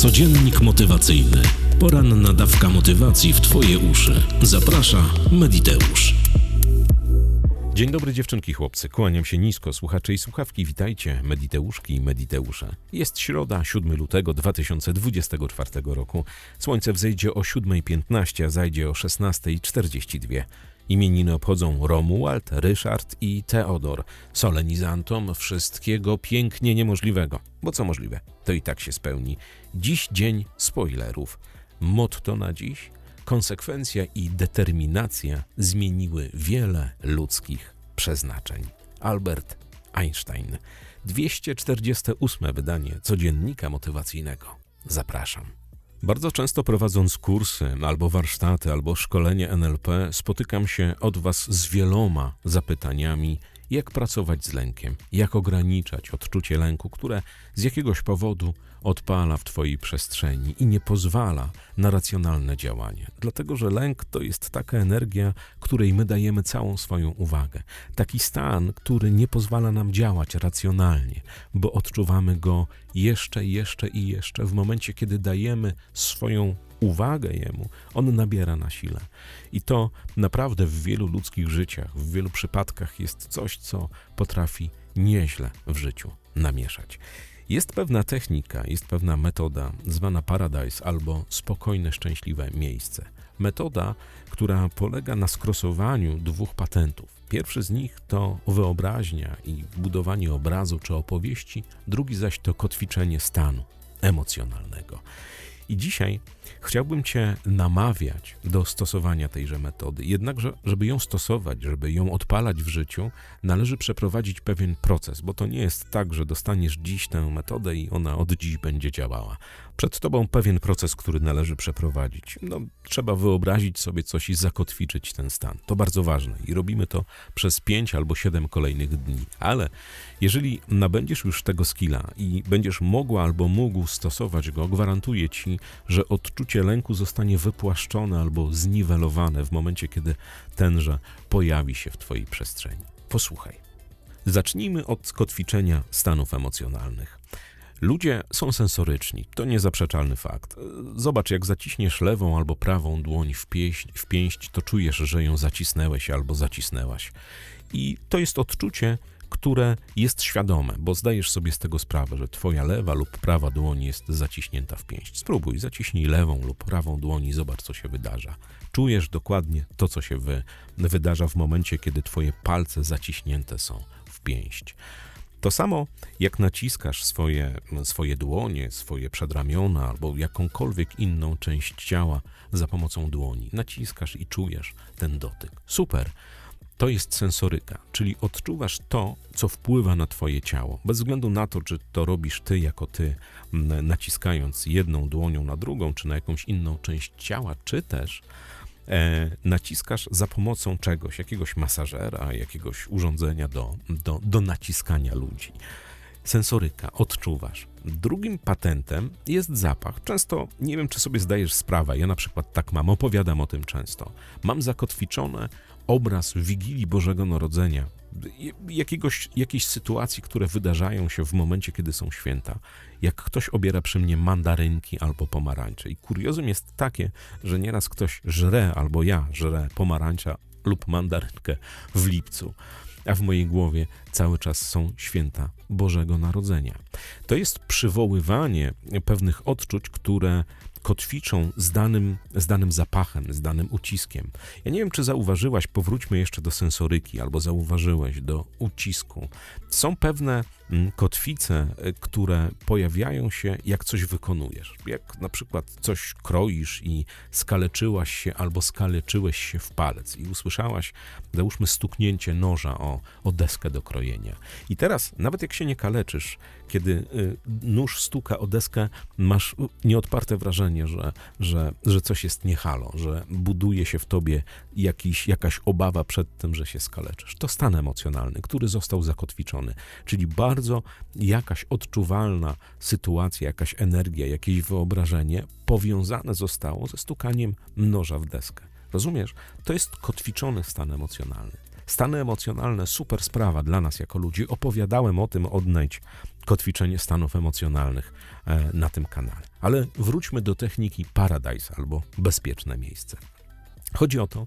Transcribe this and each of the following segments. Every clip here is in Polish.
Codziennik motywacyjny. Poranna dawka motywacji w Twoje uszy. Zaprasza Mediteusz. Dzień dobry dziewczynki, chłopcy. Kłaniam się nisko, słuchacze i słuchawki. Witajcie, Mediteuszki i Mediteusze. Jest środa, 7 lutego 2024 roku. Słońce wzejdzie o 7.15, a zajdzie o 16.42. Imieniny obchodzą Romuald, Ryszard i Teodor. Solenizantom wszystkiego pięknie niemożliwego. Bo co możliwe, to i tak się spełni. Dziś dzień spoilerów. Motto na dziś? Konsekwencja i determinacja zmieniły wiele ludzkich przeznaczeń. Albert Einstein. 248 wydanie codziennika motywacyjnego. Zapraszam. Bardzo często prowadząc kursy, albo warsztaty, albo szkolenie NLP, spotykam się od Was z wieloma zapytaniami, jak pracować z lękiem, jak ograniczać odczucie lęku, które z jakiegoś powodu odpala w Twojej przestrzeni i nie pozwala na racjonalne działanie. Dlatego, że lęk to jest taka energia, której my dajemy całą swoją uwagę. Taki stan, który nie pozwala nam działać racjonalnie, bo odczuwamy go jeszcze, jeszcze i jeszcze. W momencie, kiedy dajemy swoją uwagę jemu, on nabiera na sile. I to naprawdę w wielu ludzkich życiach, w wielu przypadkach jest coś, co potrafi nieźle w życiu namieszać. Jest pewna technika, jest pewna metoda zwana Paradise albo spokojne, szczęśliwe miejsce. Metoda, która polega na skrosowaniu dwóch patentów. Pierwszy z nich to wyobraźnia i budowanie obrazu czy opowieści, drugi zaś to kotwiczenie stanu emocjonalnego. I dzisiaj chciałbym Cię namawiać do stosowania tejże metody. Jednakże, żeby ją stosować, żeby ją odpalać w życiu, należy przeprowadzić pewien proces, bo to nie jest tak, że dostaniesz dziś tę metodę i ona od dziś będzie działała. Przed Tobą pewien proces, który należy przeprowadzić. No, trzeba wyobrazić sobie coś i zakotwiczyć ten stan. To bardzo ważne i robimy to przez pięć albo siedem kolejnych dni. Ale jeżeli nabędziesz już tego skilla i będziesz mogła albo mógł stosować go, gwarantuję Ci, że odczucie lęku zostanie wypłaszczone albo zniwelowane w momencie, kiedy tenże pojawi się w Twojej przestrzeni. Posłuchaj. Zacznijmy od kotwiczenia stanów emocjonalnych. Ludzie są sensoryczni, to niezaprzeczalny fakt. Zobacz, jak zaciśniesz lewą albo prawą dłoń w pięść, w pięść, to czujesz, że ją zacisnęłeś albo zacisnęłaś. I to jest odczucie, które jest świadome, bo zdajesz sobie z tego sprawę, że twoja lewa lub prawa dłoń jest zaciśnięta w pięść. Spróbuj, zaciśnij lewą lub prawą dłoń i zobacz, co się wydarza. Czujesz dokładnie to, co się wy, wydarza w momencie, kiedy twoje palce zaciśnięte są w pięść. To samo jak naciskasz swoje, swoje dłonie, swoje przedramiona albo jakąkolwiek inną część ciała za pomocą dłoni. Naciskasz i czujesz ten dotyk. Super. To jest sensoryka, czyli odczuwasz to, co wpływa na Twoje ciało. Bez względu na to, czy to robisz Ty jako Ty, naciskając jedną dłonią na drugą, czy na jakąś inną część ciała, czy też e, naciskasz za pomocą czegoś, jakiegoś masażera, jakiegoś urządzenia do, do, do naciskania ludzi. Sensoryka, odczuwasz. Drugim patentem jest zapach. Często nie wiem, czy sobie zdajesz sprawę. Ja na przykład tak mam, opowiadam o tym często. Mam zakotwiczone obraz Wigilii Bożego Narodzenia, jakiegoś, jakiejś sytuacji, które wydarzają się w momencie, kiedy są święta. Jak ktoś obiera przy mnie mandarynki albo pomarańcze. I kuriozum jest takie, że nieraz ktoś żre, albo ja żrę pomarańcza lub mandarynkę w lipcu a w mojej głowie cały czas są święta Bożego Narodzenia. To jest przywoływanie pewnych odczuć, które kotwiczą z danym, z danym zapachem, z danym uciskiem. Ja nie wiem, czy zauważyłaś, powróćmy jeszcze do sensoryki, albo zauważyłeś do ucisku. Są pewne kotwice, y, które pojawiają się, jak coś wykonujesz. Jak na przykład coś kroisz i skaleczyłaś się albo skaleczyłeś się w palec i usłyszałaś, załóżmy, stuknięcie noża o, o deskę do krojenia. I teraz, nawet jak się nie kaleczysz, kiedy y, nóż stuka o deskę, masz nieodparte wrażenie, że, że, że coś jest niehalo, że buduje się w tobie jakiś, jakaś obawa przed tym, że się skaleczysz. To stan emocjonalny, który został zakotwiczony, czyli bardzo jakaś odczuwalna sytuacja, jakaś energia, jakieś wyobrażenie powiązane zostało ze stukaniem noża w deskę. Rozumiesz? To jest kotwiczony stan emocjonalny. Stany emocjonalne, super sprawa dla nas jako ludzi. Opowiadałem o tym, odnajdź kotwiczenie stanów emocjonalnych e, na tym kanale. Ale wróćmy do techniki Paradise albo bezpieczne miejsce. Chodzi o to,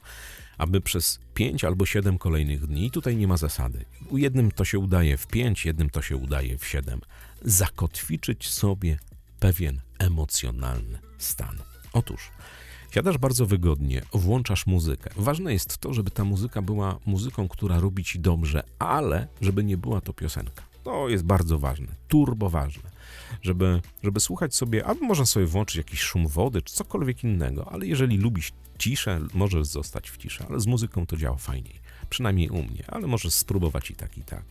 aby przez 5 albo 7 kolejnych dni, tutaj nie ma zasady, u jednym to się udaje w 5, jednym to się udaje w 7, zakotwiczyć sobie pewien emocjonalny stan. Otóż siadasz bardzo wygodnie, włączasz muzykę. Ważne jest to, żeby ta muzyka była muzyką, która robi ci dobrze, ale żeby nie była to piosenka. To jest bardzo ważne, turbo ważne, żeby, żeby słuchać sobie, albo można sobie włączyć jakiś szum wody, czy cokolwiek innego, ale jeżeli lubisz ciszę, możesz zostać w ciszy, ale z muzyką to działa fajniej, przynajmniej u mnie, ale możesz spróbować i tak, i tak.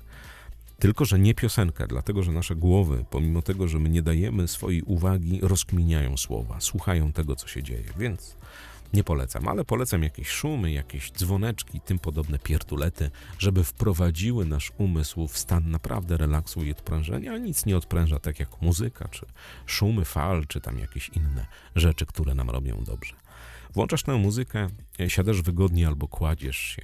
Tylko, że nie piosenkę, dlatego że nasze głowy, pomimo tego, że my nie dajemy swojej uwagi, rozkminiają słowa, słuchają tego, co się dzieje, więc nie polecam, ale polecam jakieś szumy, jakieś dzwoneczki, tym podobne pierdulety, żeby wprowadziły nasz umysł w stan naprawdę relaksu i odprężenia, a nic nie odpręża, tak jak muzyka, czy szumy fal, czy tam jakieś inne rzeczy, które nam robią dobrze. Włączasz tę muzykę, e, siadasz wygodnie albo kładziesz się.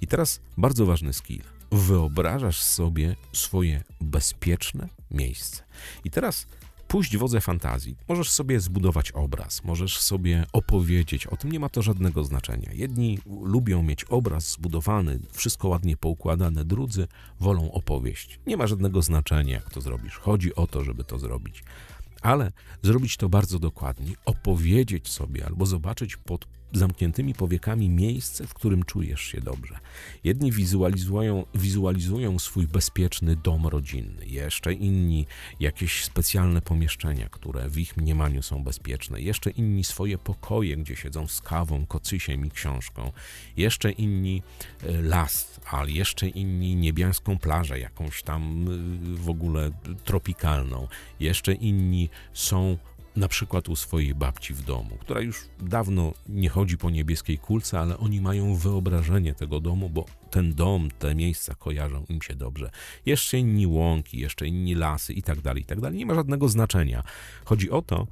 I teraz bardzo ważny skill. Wyobrażasz sobie swoje bezpieczne miejsce. I teraz puść wodze fantazji. Możesz sobie zbudować obraz, możesz sobie opowiedzieć o tym, nie ma to żadnego znaczenia. Jedni lubią mieć obraz zbudowany, wszystko ładnie poukładane, drudzy wolą opowieść. Nie ma żadnego znaczenia, jak to zrobisz. Chodzi o to, żeby to zrobić ale zrobić to bardzo dokładnie, opowiedzieć sobie albo zobaczyć pod zamkniętymi powiekami miejsce, w którym czujesz się dobrze. Jedni wizualizują, wizualizują swój bezpieczny dom rodzinny, jeszcze inni jakieś specjalne pomieszczenia, które w ich mniemaniu są bezpieczne, jeszcze inni swoje pokoje, gdzie siedzą z kawą, kocysiem i książką, jeszcze inni e, las, a jeszcze inni niebiańską plażę, jakąś tam e, w ogóle tropikalną, jeszcze inni są na przykład u swojej babci w domu, która już dawno nie chodzi po niebieskiej kulce, ale oni mają wyobrażenie tego domu, bo ten dom, te miejsca kojarzą im się dobrze. Jeszcze inni łąki, jeszcze inni lasy i tak dalej, i tak dalej. Nie ma żadnego znaczenia. Chodzi o to,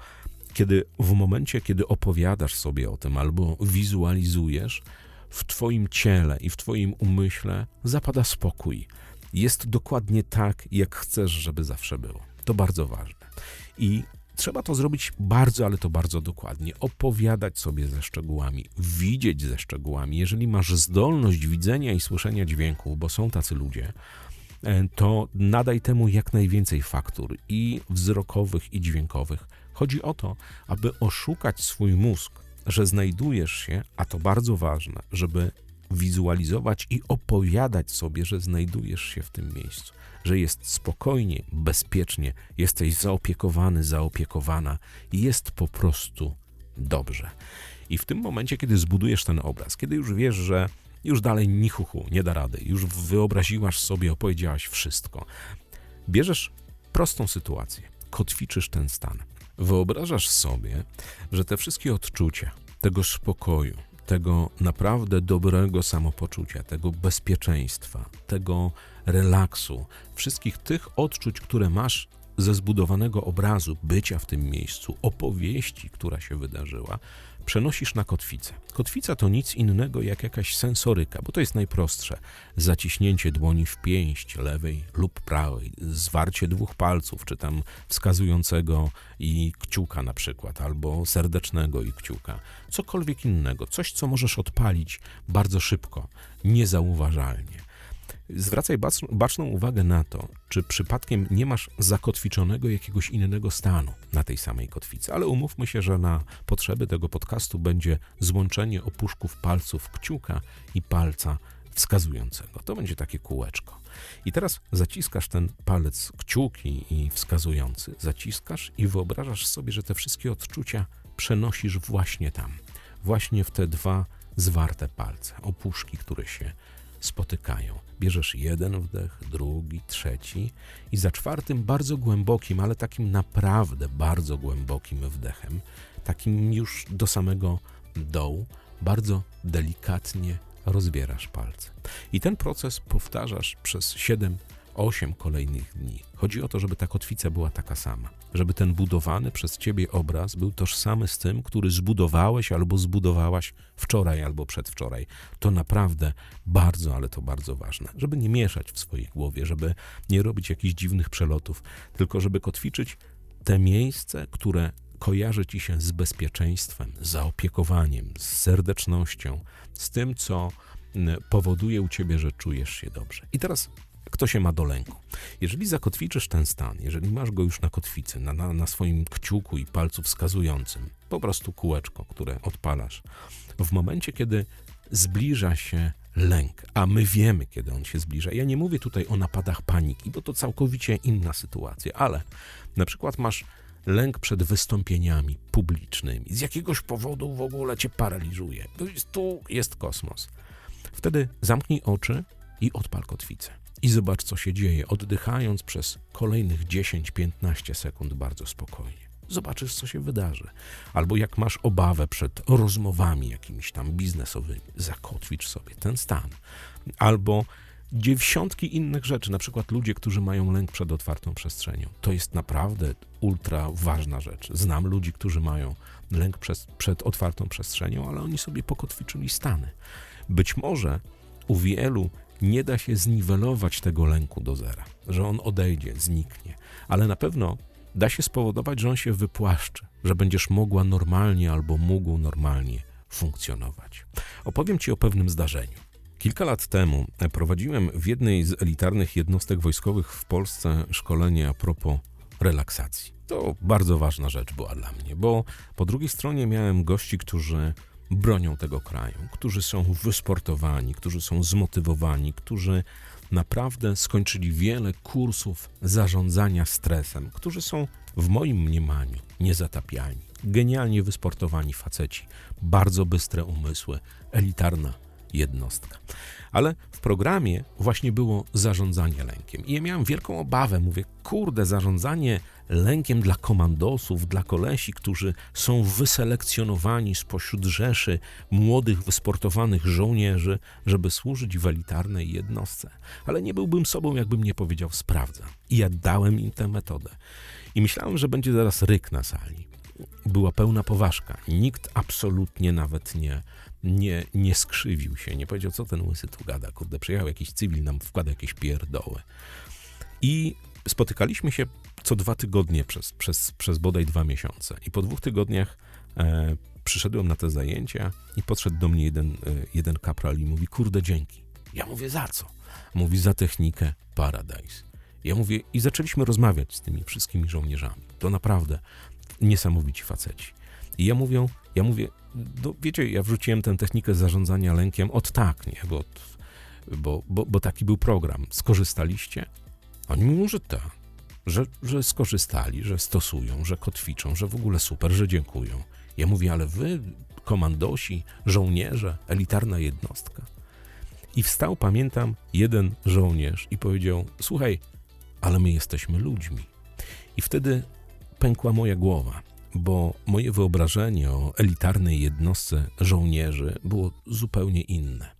kiedy w momencie, kiedy opowiadasz sobie o tym albo wizualizujesz, w Twoim ciele i w Twoim umyśle zapada spokój. Jest dokładnie tak, jak chcesz, żeby zawsze było. To bardzo ważne. I Trzeba to zrobić bardzo, ale to bardzo dokładnie. Opowiadać sobie ze szczegółami, widzieć ze szczegółami. Jeżeli masz zdolność widzenia i słyszenia dźwięków, bo są tacy ludzie, e, to nadaj temu jak najwięcej faktur i wzrokowych, i dźwiękowych. Chodzi o to, aby oszukać swój mózg, że znajdujesz się, a to bardzo ważne, żeby wizualizować i opowiadać sobie, że znajdujesz się w tym miejscu, że jest spokojnie, bezpiecznie, jesteś zaopiekowany, zaopiekowana jest po prostu dobrze. I w tym momencie, kiedy zbudujesz ten obraz, kiedy już wiesz, że już dalej nichuchu nie da rady, już wyobraziłaś sobie, opowiedziałaś wszystko, bierzesz prostą sytuację, kotwiczysz ten stan. Wyobrażasz sobie, że te wszystkie odczucia, tego spokoju, tego naprawdę dobrego samopoczucia, tego bezpieczeństwa, tego relaksu, wszystkich tych odczuć, które masz ze zbudowanego obrazu bycia w tym miejscu, opowieści, która się wydarzyła, przenosisz na kotwicę. Kotwica to nic innego jak jakaś sensoryka, bo to jest najprostsze. Zaciśnięcie dłoni w pięść lewej lub prawej, zwarcie dwóch palców, czy tam wskazującego i kciuka na przykład, albo serdecznego i kciuka. Cokolwiek innego, coś, co możesz odpalić bardzo szybko, niezauważalnie. Zwracaj baczną uwagę na to, czy przypadkiem nie masz zakotwiczonego jakiegoś innego stanu na tej samej kotwicy, ale umówmy się, że na potrzeby tego podcastu będzie złączenie opuszków palców kciuka i palca wskazującego. To będzie takie kółeczko. I teraz zaciskasz ten palec kciuki i wskazujący, zaciskasz i wyobrażasz sobie, że te wszystkie odczucia przenosisz właśnie tam, właśnie w te dwa zwarte palce, opuszki, które się spotykają. Bierzesz jeden wdech, drugi, trzeci i za czwartym bardzo głębokim, ale takim naprawdę bardzo głębokim wdechem, takim już do samego dołu, bardzo delikatnie rozbierasz palce. I ten proces powtarzasz przez 7 8 kolejnych dni. Chodzi o to, żeby ta kotwica była taka sama. Żeby ten budowany przez ciebie obraz był tożsamy z tym, który zbudowałeś albo zbudowałaś wczoraj albo przedwczoraj. To naprawdę bardzo, ale to bardzo ważne. Żeby nie mieszać w swojej głowie, żeby nie robić jakichś dziwnych przelotów, tylko żeby kotwiczyć te miejsce, które kojarzy ci się z bezpieczeństwem, zaopiekowaniem, z serdecznością, z tym, co mm, powoduje u ciebie, że czujesz się dobrze. I teraz kto się ma do lęku? Jeżeli zakotwiczysz ten stan, jeżeli masz go już na kotwicy, na, na, na swoim kciuku i palcu wskazującym, po prostu kółeczko, które odpalasz, w momencie, kiedy zbliża się lęk, a my wiemy, kiedy on się zbliża. Ja nie mówię tutaj o napadach paniki, bo to całkowicie inna sytuacja, ale na przykład masz lęk przed wystąpieniami publicznymi. Z jakiegoś powodu w ogóle cię paraliżuje. Tu jest kosmos. Wtedy zamknij oczy i odpal kotwicę. I zobacz, co się dzieje, oddychając przez kolejnych 10-15 sekund bardzo spokojnie. Zobaczysz, co się wydarzy. Albo jak masz obawę przed rozmowami jakimiś tam biznesowymi, zakotwicz sobie ten stan. Albo dziesiątki innych rzeczy, na przykład ludzie, którzy mają lęk przed otwartą przestrzenią. To jest naprawdę ultra ważna rzecz. Znam ludzi, którzy mają lęk przed otwartą przestrzenią, ale oni sobie pokotwiczyli stany. Być może u wielu nie da się zniwelować tego lęku do zera, że on odejdzie, zniknie, ale na pewno da się spowodować, że on się wypłaszczy, że będziesz mogła normalnie albo mógł normalnie funkcjonować. Opowiem Ci o pewnym zdarzeniu. Kilka lat temu prowadziłem w jednej z elitarnych jednostek wojskowych w Polsce szkolenie a propos relaksacji. To bardzo ważna rzecz była dla mnie, bo po drugiej stronie miałem gości, którzy bronią tego kraju, którzy są wysportowani, którzy są zmotywowani, którzy naprawdę skończyli wiele kursów zarządzania stresem, którzy są w moim mniemaniu niezatapialni, genialnie wysportowani faceci, bardzo bystre umysły, elitarna jednostka. Ale w programie właśnie było zarządzanie lękiem. I ja miałem wielką obawę. Mówię, kurde, zarządzanie lękiem dla komandosów, dla kolesi, którzy są wyselekcjonowani spośród rzeszy młodych, wysportowanych żołnierzy, żeby służyć w elitarnej jednostce. Ale nie byłbym sobą, jakbym nie powiedział, sprawdzam. I ja dałem im tę metodę. I myślałem, że będzie zaraz ryk na sali. Była pełna poważka. Nikt absolutnie nawet nie, nie, nie skrzywił się, nie powiedział, co ten łysy tu gada. Kurde, przyjechał jakiś cywil, nam wkłada jakieś pierdoły. I spotykaliśmy się co dwa tygodnie przez, przez, przez bodaj dwa miesiące. I po dwóch tygodniach e, przyszedłem na te zajęcia i podszedł do mnie jeden, e, jeden kapral i mówi, kurde, dzięki. Ja mówię, za co? Mówi, za technikę Paradise. Ja mówię, i zaczęliśmy rozmawiać z tymi wszystkimi żołnierzami. To naprawdę niesamowici faceci. I ja mówię, ja mówię, no wiecie, ja wrzuciłem tę technikę zarządzania lękiem od tak, nie, bo, bo, bo, bo taki był program. Skorzystaliście? Oni mówią, że tak, że, że skorzystali, że stosują, że kotwiczą, że w ogóle super, że dziękują. Ja mówię, ale wy, komandosi, żołnierze, elitarna jednostka. I wstał, pamiętam, jeden żołnierz i powiedział: Słuchaj, ale my jesteśmy ludźmi. I wtedy pękła moja głowa, bo moje wyobrażenie o elitarnej jednostce żołnierzy było zupełnie inne.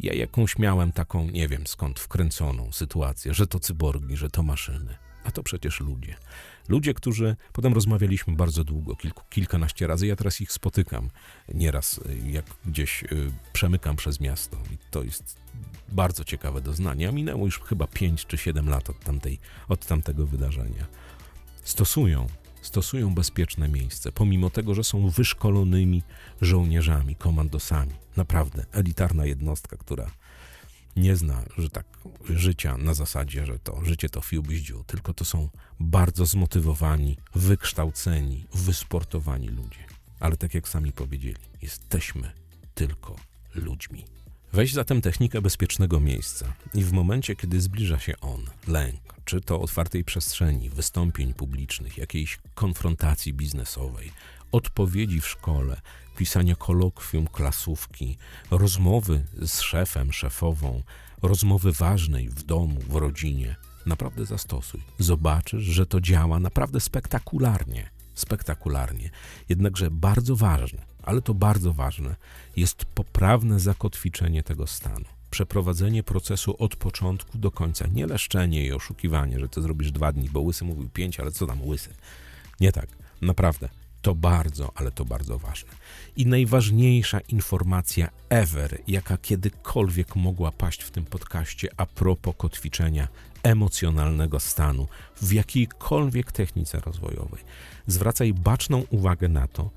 Ja jakąś miałem taką, nie wiem skąd, wkręconą sytuację, że to cyborgi, że to maszyny. A to przecież ludzie. Ludzie, którzy potem rozmawialiśmy bardzo długo, kilku, kilkanaście razy. Ja teraz ich spotykam nieraz, y, jak gdzieś y, przemykam przez miasto. I to jest bardzo ciekawe doznanie. A minęło już chyba 5 czy 7 lat od, tamtej, od tamtego wydarzenia. Stosują, stosują bezpieczne miejsce, pomimo tego, że są wyszkolonymi żołnierzami, komandosami. Naprawdę elitarna jednostka, która nie zna, że tak, życia na zasadzie, że to życie to fiu bździu, tylko to są bardzo zmotywowani, wykształceni, wysportowani ludzie. Ale tak jak sami powiedzieli, jesteśmy tylko ludźmi. Weź zatem technikę bezpiecznego miejsca i w momencie, kiedy zbliża się on, lęk, czy to otwartej przestrzeni, wystąpień publicznych, jakiejś konfrontacji biznesowej, odpowiedzi w szkole, pisania kolokwium, klasówki, rozmowy z szefem, szefową, rozmowy ważnej w domu, w rodzinie. Naprawdę zastosuj. Zobaczysz, że to działa naprawdę spektakularnie. Spektakularnie. Jednakże bardzo ważne, ale to bardzo ważne, jest poprawne zakotwiczenie tego stanu. przeprowadzenie procesu od początku do końca. Nie leszczenie i oszukiwanie, że to zrobisz dwa dni, bo łysy mówił pięć, ale co tam łysy? Nie tak, naprawdę. To bardzo, ale to bardzo ważne. I najważniejsza informacja ever, jaka kiedykolwiek mogła paść w tym podcaście a propos kotwiczenia emocjonalnego stanu w jakiejkolwiek technice rozwojowej. Zwracaj baczną uwagę na to,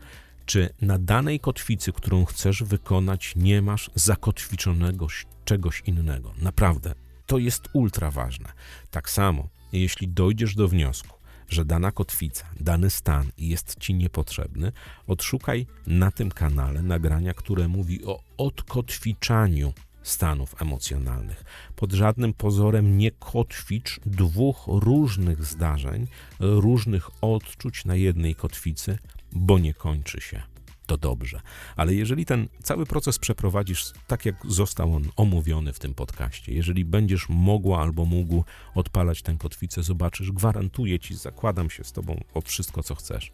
czy na danej kotwicy, którą chcesz wykonać, nie masz zakotwiczonego czegoś innego. Naprawdę, to jest ultra ważne. Tak samo, jeśli dojdziesz do wniosku, że dana kotwica, dany stan jest ci niepotrzebny, odszukaj na tym kanale nagrania, które mówi o odkotwiczaniu stanów emocjonalnych. Pod żadnym pozorem nie kotwicz dwóch różnych zdarzeń, różnych odczuć na jednej kotwicy, bo nie kończy się to dobrze. Ale jeżeli ten cały proces przeprowadzisz tak, jak został on omówiony w tym podcaście, jeżeli będziesz mogła albo mógł odpalać tę kotwicę, zobaczysz, gwarantuję ci, zakładam się z tobą o wszystko, co chcesz,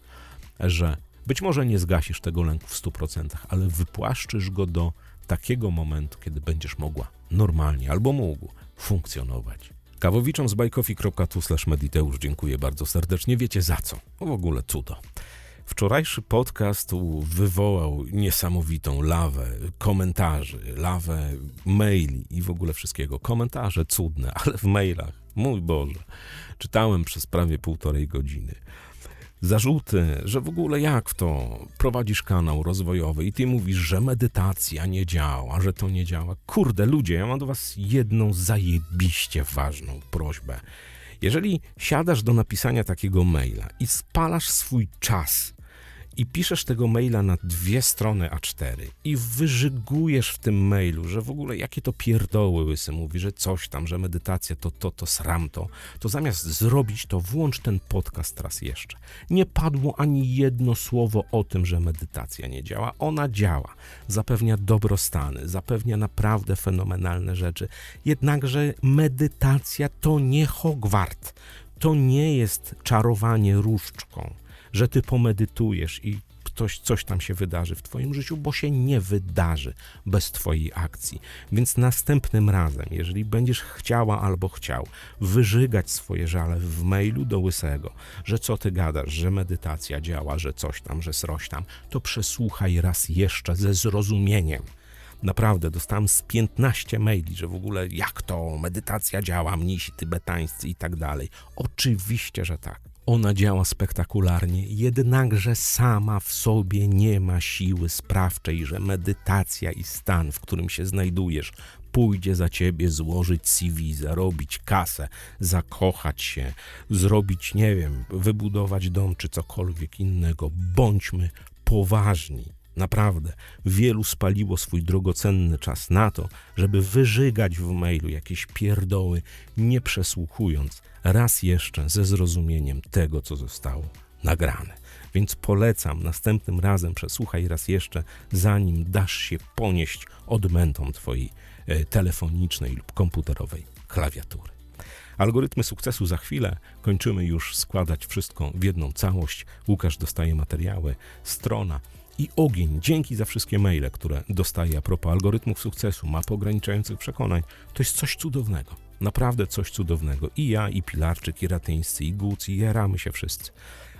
że być może nie zgasisz tego lęku w 100%, ale wypłaszczysz go do takiego momentu, kiedy będziesz mogła normalnie albo mógł funkcjonować. Kawowiczom z bajkofi.tu mediteusz dziękuję bardzo serdecznie. Wiecie za co? W ogóle cudo. Wczorajszy podcast wywołał niesamowitą lawę komentarzy, lawę maili i w ogóle wszystkiego. Komentarze cudne, ale w mailach, mój Boże, czytałem przez prawie półtorej godziny. Zarzuty, że w ogóle jak to prowadzisz kanał rozwojowy i ty mówisz, że medytacja nie działa, że to nie działa. Kurde, ludzie, ja mam do was jedną zajebiście ważną prośbę. Jeżeli siadasz do napisania takiego maila i spalasz swój czas i piszesz tego maila na dwie strony A4 i wyżygujesz w tym mailu, że w ogóle jakie to pierdoły łysy mówi, że coś tam, że medytacja to to, to sram to, to zamiast zrobić to, włącz ten podcast raz jeszcze. Nie padło ani jedno słowo o tym, że medytacja nie działa. Ona działa. Zapewnia dobrostany, zapewnia naprawdę fenomenalne rzeczy. Jednakże medytacja to nie Hogwart. To nie jest czarowanie różdżką że ty pomedytujesz i ktoś, coś tam się wydarzy w twoim życiu, bo się nie wydarzy bez twojej akcji. Więc następnym razem, jeżeli będziesz chciała albo chciał wyżygać swoje żale w mailu do Łysego, że co ty gadasz, że medytacja działa, że coś tam, że sroś tam, to przesłuchaj raz jeszcze ze zrozumieniem. Naprawdę, dostałem z 15 maili, że w ogóle jak to, medytacja działa, mnisi tybetańscy i tak dalej. Oczywiście, że tak. Ona działa spektakularnie, jednakże sama w sobie nie ma siły sprawczej, że medytacja i stan, w którym się znajdujesz, pójdzie za ciebie złożyć CV, zarobić kasę, zakochać się, zrobić, nie wiem, wybudować dom czy cokolwiek innego. Bądźmy poważni. Naprawdę, wielu spaliło swój drogocenny czas na to, żeby wyżygać w mailu jakieś pierdoły, nie przesłuchując raz jeszcze ze zrozumieniem tego, co zostało nagrane. Więc polecam, następnym razem przesłuchaj raz jeszcze, zanim dasz się ponieść odmętom twojej e, telefonicznej lub komputerowej klawiatury. Algorytmy sukcesu za chwilę. Kończymy już składać wszystko w jedną całość. Łukasz dostaje materiały, strona i ogień. Dzięki za wszystkie maile, które dostaję a propos algorytmów sukcesu, map ograniczających przekonań. To jest coś cudownego. Naprawdę coś cudownego. I ja, i Pilarczyk, i Ratyńscy, i Guc, i jaramy się wszyscy.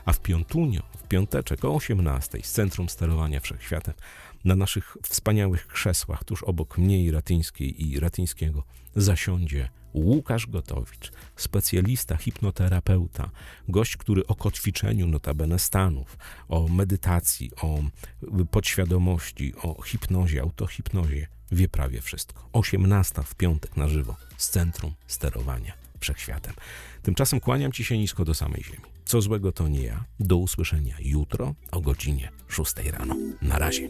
A w piątunio, w piąteczek o 18 z Centrum Sterowania Wszechświatem, na naszych wspaniałych krzesłach, tuż obok mnie i Ratyńskiej i Ratyńskiego, zasiądzie Łukasz Gotowicz, specjalista, hipnoterapeuta, gość, który o kotwiczeniu notabene stanów, o medytacji, o podświadomości, o hipnozie, autohipnozie wie prawie wszystko. 18 w piątek na żywo z Centrum Sterowania Wszechświatem. Tymczasem kłaniam Ci się nisko do samej ziemi. Co złego to nie ja. Do usłyszenia jutro o godzinie 6 rano. Na razie.